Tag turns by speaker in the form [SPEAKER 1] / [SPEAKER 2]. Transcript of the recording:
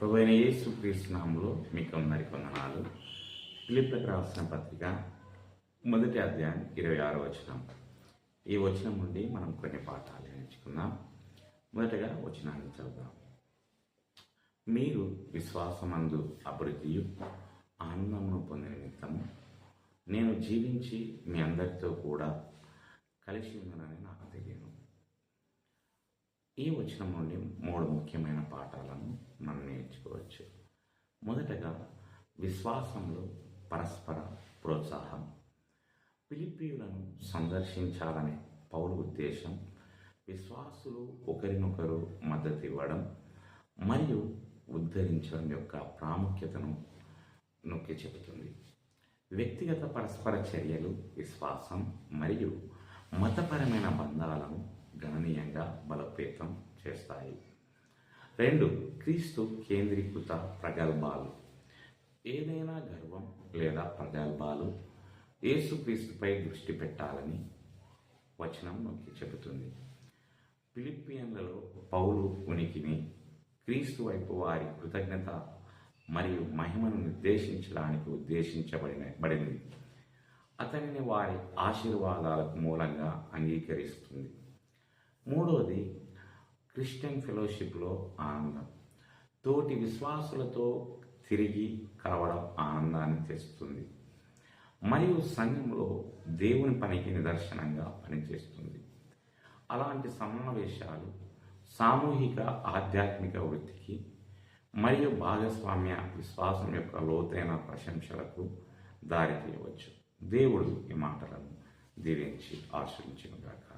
[SPEAKER 1] ప్రభు అయిన యేసు క్రీస్తునామంలో మీకు అందరికి వందనాలు. ఫిలిప్లకు రాసిన పత్రిక మొదటి అధ్యాయం ఇరవై ఆరో వచనం. ఈ వచనం నుండి మనం కొన్ని పాఠాలు నేర్చుకుందాం. మొదటగా వచనాన్ని చదువుదాం. మీరు విశ్వాసమందు అభివృద్ధి ఆనందమును పొందిన నిమిత్తము నేను జీవించి మీ అందరితో కూడా కలిసి ఉన్నానని నాకు తెలియను. ఈ వచనం నుండి మూడు ముఖ్యమైన పాఠాలను మనం మొదటగా విశ్వాసంలో పరస్పర ప్రోత్సాహం. పిలిపియులను సందర్శించాలనే పౌరు ఉద్దేశం విశ్వాసులు ఒకరినొకరు మద్దతు ఇవ్వడం మరియు ఉద్ధరించడం యొక్క ప్రాముఖ్యతను నొక్కి చెబుతుంది. వ్యక్తిగత పరస్పర చర్యలు విశ్వాసం మరియు మతపరమైన బంధాలను గణనీయంగా బలోపేతం చేస్తాయి. రెండు క్రీస్తు కేంద్రీకృత ప్రగల్భాలు. ఏదైనా గర్వం లేదా ప్రగల్భాలు యేసుక్రీస్తుపై దృష్టి పెట్టాలని వచనం నొక్కి చెబుతుంది. ఫిలిపియన్లలో పౌలు ఉనికిని క్రీస్తు వైపు వారి కృతజ్ఞత మరియు మహిమను నిర్దేశించడానికి ఉద్దేశించబడిన బడింది అతనిని వారి ఆశీర్వాదాలకు మూలంగా అంగీకరిస్తుంది. మూడవది క్రిస్టియన్ ఫెలోషిప్లో ఆనందం. తోటి విశ్వాసులతో తిరిగి కలవడం ఆనందాన్ని తెస్తుంది. మరియు సంఘంలో దేవుని పనికి నిదర్శనంగా పనిచేస్తుంది. అలాంటి సమావేశాలు సామూహిక ఆధ్యాత్మిక వృత్తికి మరియు భాగస్వామ్య విశ్వాసం యొక్క లోతైన ప్రశంసలకు దారితీయవచ్చు. దేవుడు ఈ మాటలను దీవించి ఆశ్రయించిన గాక